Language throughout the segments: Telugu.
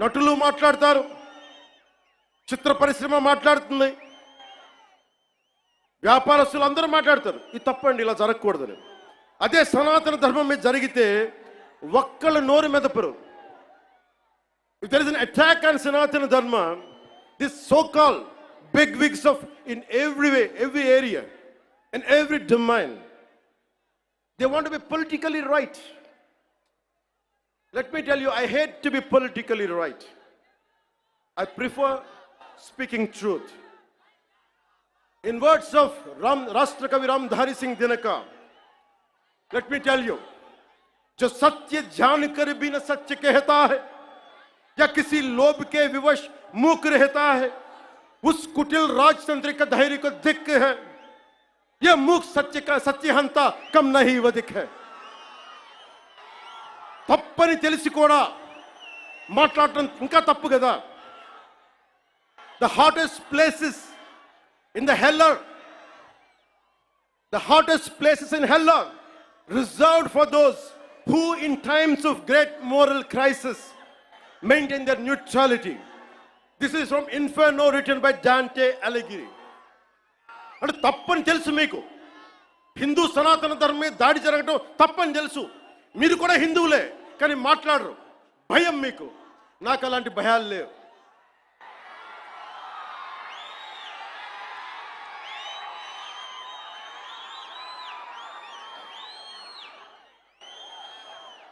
నటులు మాట్లాడతారు చిత్ర పరిశ్రమ మాట్లాడుతుంది వ్యాపారస్తులు అందరూ మాట్లాడతారు. ఇది తప్పండి ఇలా జరగకూడదని. అదే సనాతన ధర్మం మీద జరిగితే ఒక్కళ్ళ నోరు మెదపరు. If there is an attack on Sanatana Dharma this so call big wigs of in every way every area and every domain they want be politically right Let me tell you, I hate to be politically right. I prefer speaking truth. In words of Ram, Rashtrakavi Ramdhari Singh Dinaka, let me tell you, जो सत्य जान कर भी न सत्य कहता है या किसी लोभ के विवश मूक रहता है उस कुटिल राजतंत्र का धैर्य को दिक्क है यह मूक सत्य का सत्यहंता कम नहीं वधिक है తప్పని తెలిసి కూడా మాట్లాడటం ఇంకా తప్పు కదా. The hottest places in the hell are the hottest places in hell are reserved for those who in times of great moral crisis maintain their neutrality this is from inferno written by Dante Alagiri అంటే తప్పని తెలుసు మీకు. హిందూ సనాతన ధర్మం మీద దాడి జరగడం తప్పని తెలుసు. మీరు కూడా హిందువులే. కానీ మాట్లాడరు. భయం మీకు. నాకు అలాంటి భయాలు లేవు.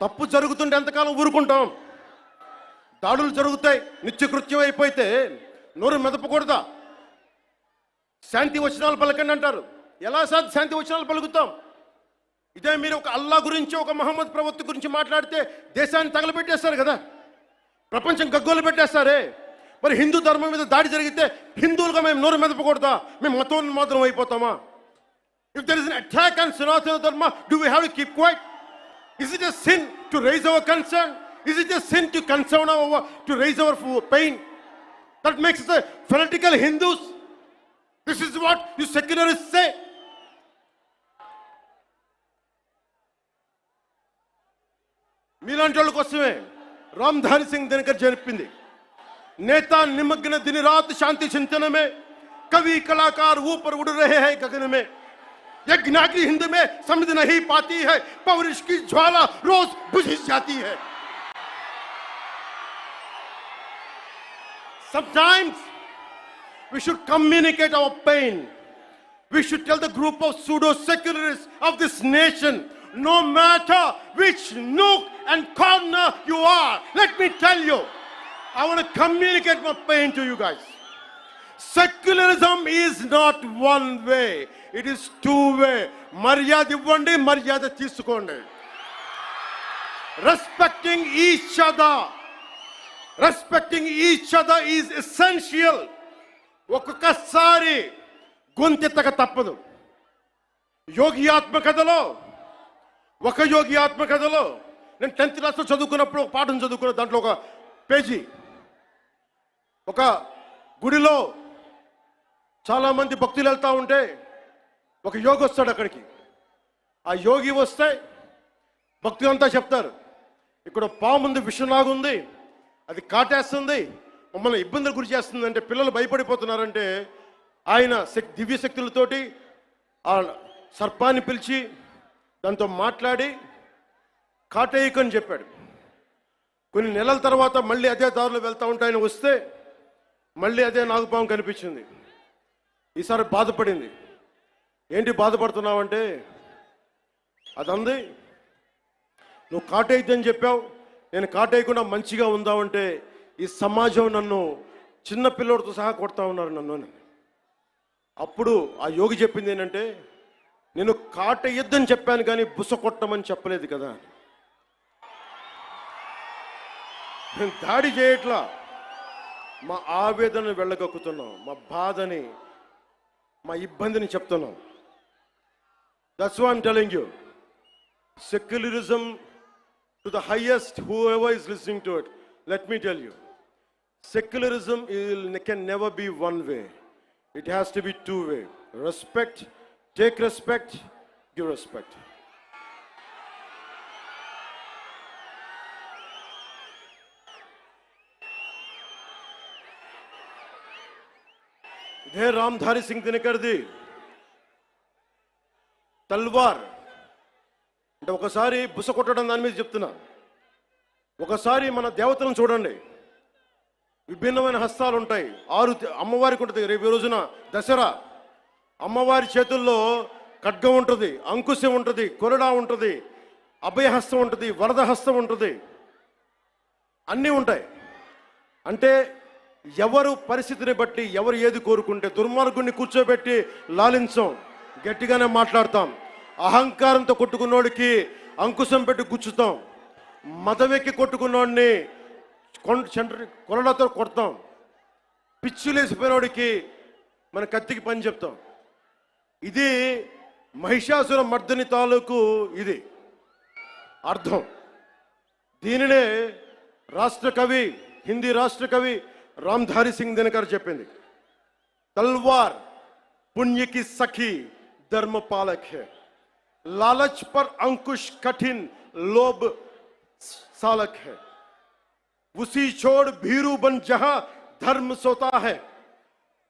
తప్పు జరుగుతుంటే ఎంతకాలం ఊరుకుంటాం? దాడులు జరుగుతాయి. నిత్యకృత్యం అయిపోతే నోరు మెదపకూడదా? శాంతి వచనాలు పలకండి అంటారు. ఎలా సార్ శాంతి వచనాలు పలుకుతాం. ఇదే మీరు ఒక అల్లా గురించి ఒక మహమ్మద్ ప్రవక్త గురించి మాట్లాడితే దేశాన్ని తగలబెట్టేస్తారు కదా ప్రపంచం గగ్గోలు పెట్టేస్తారే మరి హిందూ ధర్మం మీద దాడి జరిగితే హిందువులుగా మేము నోరు మెదపకూడదా మేము మతోన్మాదం అయిపోతామా if there is an attack on Sanatana Dharma do we have to keep quiet is it a sin to raise our concern is it a sin to concern our to raise our pain that makes the fanatical Hindus this is what you secularist say మీలాంటి వాళ్ళ కోసమే రామ్ధారి సింగ్ దినకర్ చెప్పింది నేత निमग्न दिन रात शांति चिंतन में कवि कलाकार ऊपर उड़ रहे हैं गगन में यज्ञाग्नि हिंद में समझ नहीं पाती है पौरुष की ज्वाला रोज बुझ जाती है Sometimes we should communicate our pain. We should tell the group of pseudo secularists of this nation no matter which nook and corner you are. Let me tell you, I want to communicate my pain to you guys. Secularism is not one way, it is two way. మర్యాద ఇవ్వండి మర్యాద తీసుకోండి respecting each other respecting each other is essential ఒక్కొక్కసారి గొంతెత్తక తప్పదు యోగి ఆత్మకథలో ఒక యోగి ఆత్మకథలో నేను టెన్త్ క్లాస్లో చదువుకున్నప్పుడు ఒక పాఠం చదువుకున్న దాంట్లో ఒక పేజీ. ఒక గుడిలో చాలామంది భక్తులు వెళ్తూ ఉంటే ఒక యోగి వస్తాడు అక్కడికి. ఆ యోగి వస్తే భక్తులంతా చెప్తారు ఇక్కడ పాముంది ఉంది అది కాటేస్తుంది మమ్మల్ని ఇబ్బందులు గురి చేస్తుంది అంటే పిల్లలు భయపడిపోతున్నారంటే ఆయన శక్ దివ్య శక్తులతోటి ఆ సర్పాన్ని పిలిచి దాంతో మాట్లాడి కాటేయకని చెప్పాడు. కొన్ని నెలల తర్వాత మళ్ళీ అదే దారిలో వెళ్తూ ఉంటాయని వస్తే మళ్ళీ అదే నాగుపాము కనిపించింది. ఈసారి బాధపడింది. ఏంటి బాధపడుతున్నావంటే అది అంది నువ్వు కాటేయద్దని చెప్పావు నేను కాటేయకుండా మంచిగా ఉందామంటే ఈ సమాజం నన్ను చిన్న పిల్లోడితో సహా కొడతా ఉన్నారు నన్ను అప్పుడు ఆ యోగి చెప్పింది ఏంటంటే నేను కాట యుద్ధం చెప్పాను కానీ బుస కొట్టమని చెప్పలేదు కదా. మేము దాడి చేయట్లా. మా ఆవేదనను వెళ్ళగక్కుతున్నాం. మా బాధని మా ఇబ్బందిని చెప్తున్నాం. That's one telling you secularism to the highest whoever is listening to it let me tell you secularism ill can never be one way it has to be two way respect take respect give respect ఇదే రామ్ధారి సింగ్ దినకర్ది. తల్వార్. అంటే ఒకసారి బుస కొట్టడం దాని మీద చెప్తున్నా. ఒకసారి మన దేవతలను చూడండి. విభిన్నమైన హస్తాలు ఉంటాయి ఆరు అమ్మవారికి ఉంటుంది. రేపు రోజున దసరా. అమ్మవారి చేతుల్లో ఖడ్గం ఉంటుంది అంకుశం ఉంటుంది కొరడా ఉంటుంది అభయహస్తం ఉంటుంది వరదహస్తం ఉంటుంది. అన్నీ ఉంటాయి. అంటే ఎవరు పరిస్థితిని బట్టి ఎవరు ఏది కోరుకుంటే దుర్మార్గుడిని కూర్చోబెట్టి లాలించం గట్టిగానే మాట్లాడతాం. అహంకారంతో కొట్టుకున్నోడికి అంకుశం పెట్టి గుచ్చుతాం. మదవెక్కి కొట్టుకున్నోడిని కొండ చెంట కొరడాతో కొడతాం. పిచ్చులేసిపోయినోడికి మన కత్తికి పని చెప్తాం. ఇది మహిషాసుర మర్దని తాలూకు ఇది అర్థం దీనినే రాష్ట్ర కవి హిందీ రాష్ట్ర కవి రామ్ధారి సింగ్ దినకర్ చెప్పింది तलवार पुण्य की सखी धर्म पालक है लालच पर अंकुश कठिन लोभ सालक है उसी छोड़ भीरू बन जहां धर्म सोता है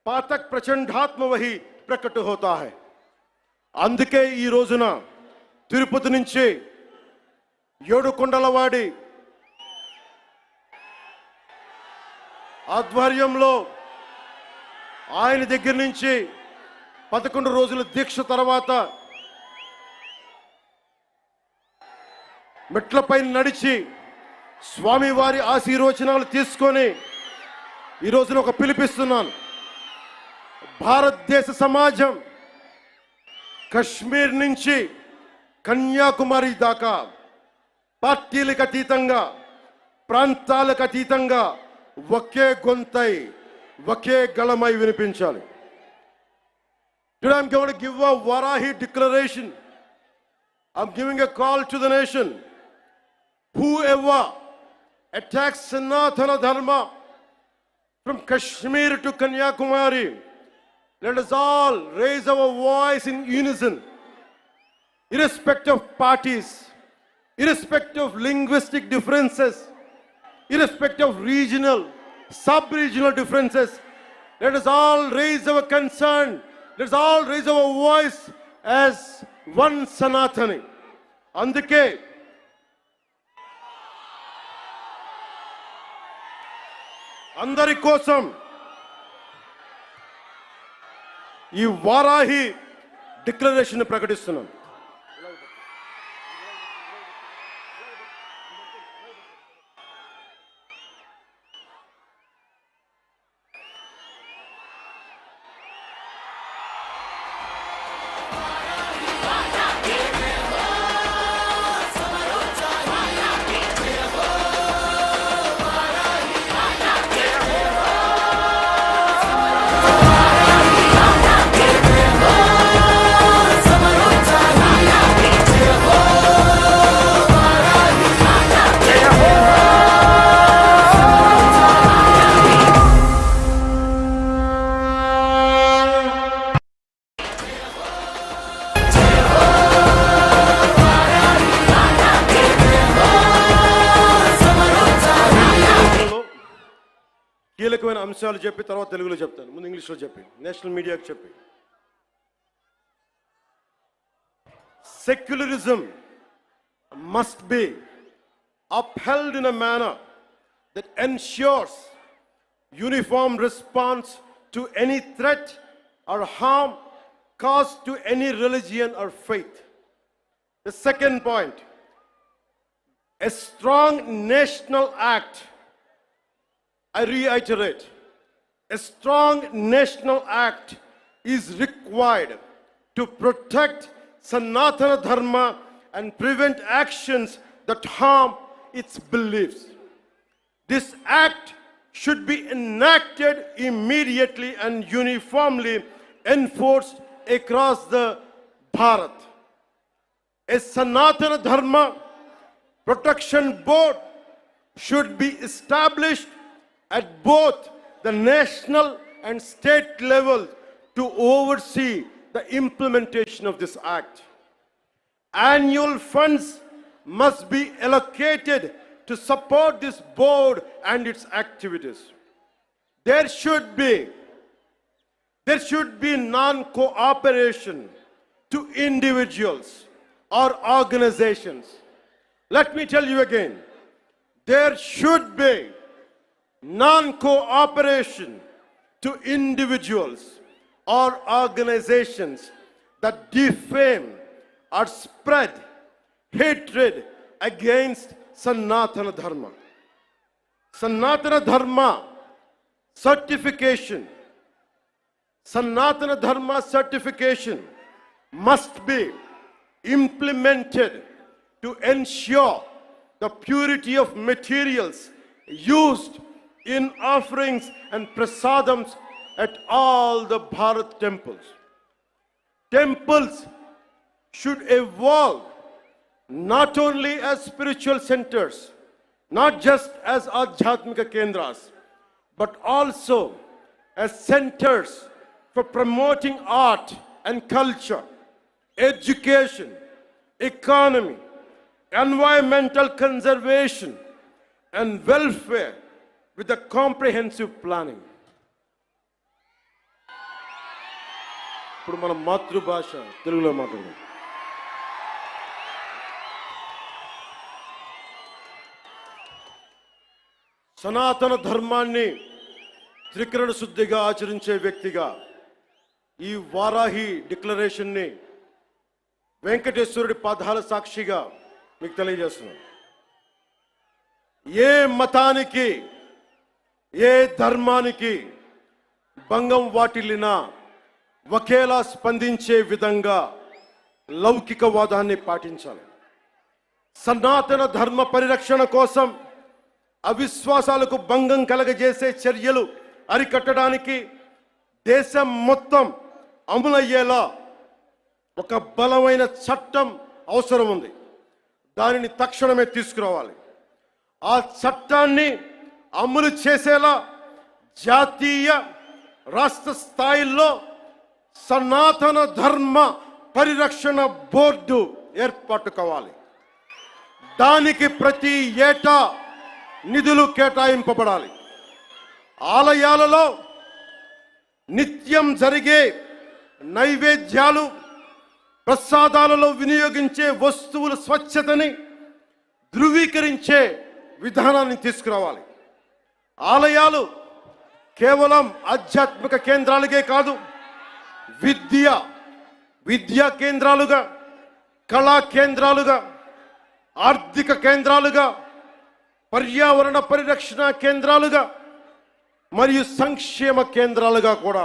पातक प्रचंडात्म वही ప్రకట హోతా హై. అందుకే ఈ రోజున తిరుపతి నుంచి ఏడుకొండలవాడి ఆధ్వర్యంలో ఆయన దగ్గర నుంచి పదకొండు రోజుల దీక్ష తర్వాత మెట్లపై నడిచి స్వామివారి ఆశీర్వచనాలు తీసుకొని ఈరోజున ఒక పిలిపిస్తున్నాను. భారతదేశ సమాజం కశ్మీర్ నుంచి కన్యాకుమారి దాకా పార్టీలకు అతీతంగా ప్రాంతాలకు అతీతంగా ఒకే గొంతై ఒకే గళమై వినిపించాలి. Today I'm give a Varahi declaration I'm giving a call to the nation whoever attack Sanatana Dharma from Kashmir to Kanyakumari let us all raise our voice in unison, irrespective of parties, irrespective of linguistic differences, irrespective of regional, sub-regional differences. Let us all raise our concern. Let us all raise our voice as one Sanatani. అందుకే అందరి కోసం ఈ వారాహి డిక్లరేషన్ ప్రకటిస్తున్నాను అంశాలు చెప్పి తర్వాత తెలుగులో చెప్తాను ముందు ఇంగ్లీష్లో చెప్పి నేషనల్ మీడియాకి చెప్పి secularism must be upheld in a manner that ensures uniform response to any threat or harm caused to any religion or faith. The second point, a strong national act I reiterate, a strong national act is required to protect Sanatana Dharma and prevent actions that harm its beliefs. This act should be enacted immediately and uniformly enforced across the Bharat. A Sanatana Dharma Protection Board should be established at both the national and state level to oversee the implementation of this act. Annual funds must be allocated to support this board and its activities. There should be there should be non cooperation to individuals or organizations. Let me tell you again there should be non cooperation to individuals or organizations that defame or spread hatred against Sanatana Dharma. Sanatana Dharma certification, Sanatana Dharma certification must be implemented to ensure the purity of materials used in offerings and prasadams at all the Bharat temples. Temples should evolve not only as spiritual centers, not just as Adhyatmika Kendras, but also as centers for promoting art and culture, education, economy, environmental conservation, and welfare with a comprehensive planning. ఇప్పుడు మన మాతృభాష తెలుగులో మాట్లాడదాం సనాతన ధర్మాన్ని త్రికరణ శుద్ధిగా ఆచరించే వ్యక్తిగా ఈ వారాహి డిక్లరేషన్ని వెంకటేశ్వరుడి పాదాల సాక్షిగా మీకు తెలియజేస్తున్నాను ఏ మతానికి ఏ ధర్మానికి భంగం వాటిల్లినా ఒకేలా స్పందించే విధంగా లౌకికవాదాన్ని పాటించాలి. సనాతన ధర్మ పరిరక్షణ కోసం అవిశ్వాసాలకు భంగం కలగజేసే చర్యలు అరికట్టడానికి దేశం మొత్తం అమలయ్యేలా ఒక బలమైన చట్టం అవసరం ఉంది దానిని తక్షణమే తీసుకురావాలి. ఆ చట్టాన్ని అమలు చేసేలా జాతీయ రాష్ట్ర స్థాయిల్లో సనాతన ధర్మ పరిరక్షణ బోర్డు ఏర్పాటు కావాలి దానికి ప్రతి ఏటా నిధులు కేటాయింపబడాలి. ఆలయాలలో నిత్యం జరిగే నైవేద్యాలు ప్రసాదాలలో వినియోగించే వస్తువుల స్వచ్ఛతని ధృవీకరించే విధానాన్ని తీసుకురావాలి. ఆలయాలు కేవలం ఆధ్యాత్మిక కేంద్రాలకే కాదు విద్య విద్యా కేంద్రాలుగా కళా కేంద్రాలుగా ఆర్థిక కేంద్రాలుగా పర్యావరణ పరిరక్షణ కేంద్రాలుగా మరియు సంక్షేమ కేంద్రాలుగా కూడా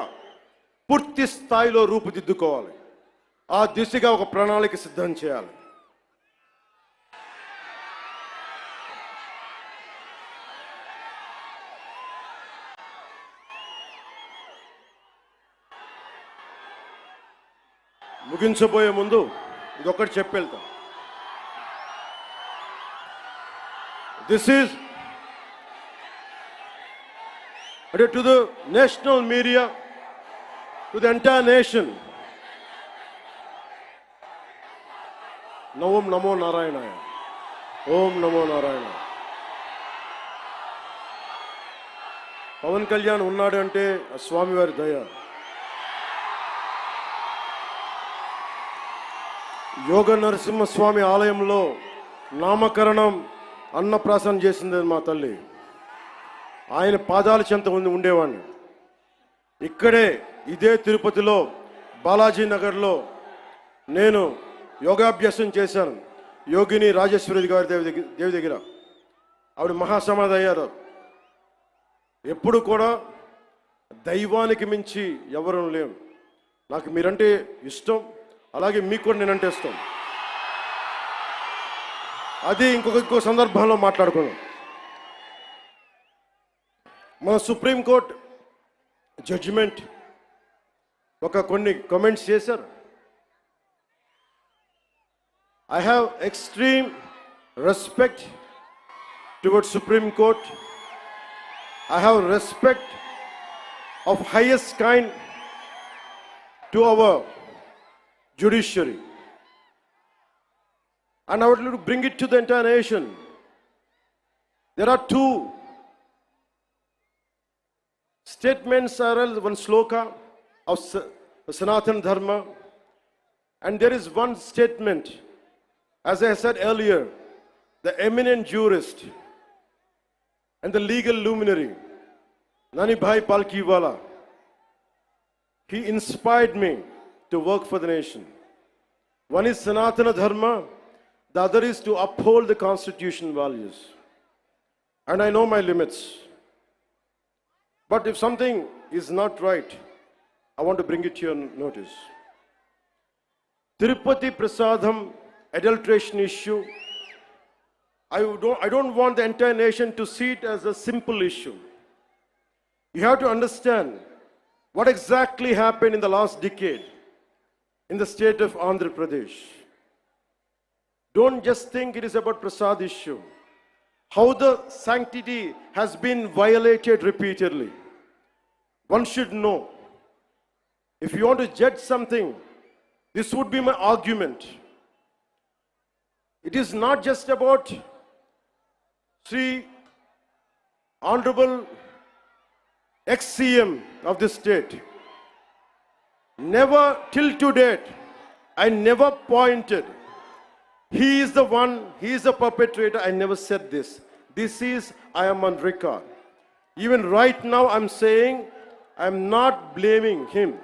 పూర్తి స్థాయిలో రూపుదిద్దుకోవాలి. ఆ దిశగా ఒక ప్రణాళిక సిద్ధం చేయాలి. ముగించబోయే ముందు ఇదొకటి చెప్పెళ్తా. దిస్ ఈజ్ అంటే to the national media to the entire nation ఓం నమో నారాయణ ఓం నమో నారాయణ. పవన్ కళ్యాణ్ ఉన్నాడు అంటే ఆ స్వామివారి దయ. యోగ నరసింహస్వామి ఆలయంలో నామకరణం అన్నప్రాసన చేసింది మా తల్లి. ఆయన పాదాల చెంత ఉంది ఉండేవాడిని. ఇక్కడే ఇదే తిరుపతిలో బాలాజీ నగర్లో నేను యోగాభ్యాసం చేశాను. యోగిని రాజేశ్వరి గారి దేవి దగ్గర దేవి దగ్గర. ఆవిడ మహాసమాధి అయ్యారు. ఎప్పుడు కూడా దైవానికి మించి ఎవరూ లేవు నాకు మీరంటే ఇష్టం. అలాగే మీకు కూడా నేనంటే ఇష్టం అది ఇంకొక ఇంకో సందర్భంలో మాట్లాడుకున్నాం మన సుప్రీంకోర్టు జడ్జిమెంట్ ఒక కొన్ని కమెంట్స్ చేశారు I have extreme respect toward supreme court I have respect of highest kind to our judiciary. And I would like to bring it to the entire nation. There are two statements, one sloka of Sa- Sanatan Dharma. And there is one statement, as I said earlier, the eminent jurist and the legal luminary, Nani Bhai Palkiwala, he inspired me to work for the nation. One is Sanatana Dharma, the other is to uphold the constitution values. And I know my limits. But if something is not right, I want to bring it to your notice. Tirupati Prasadam adulteration issue, I don't, I don't want the entire nation to see it as a simple issue. You have to understand what exactly happened in the last decade in the state of Andhra Pradesh. Don't just think it is about Prasad issue. How the sanctity has been violated repeatedly. One should know. If you want to judge something, this would be my argument. It is not just about Sri Honorable ex-CM of this state. Never till to date, I never pointed. He is the one, he is the perpetrator. I never said this. This is, I am on record. Even right now, I'm saying, I'm not blaming him.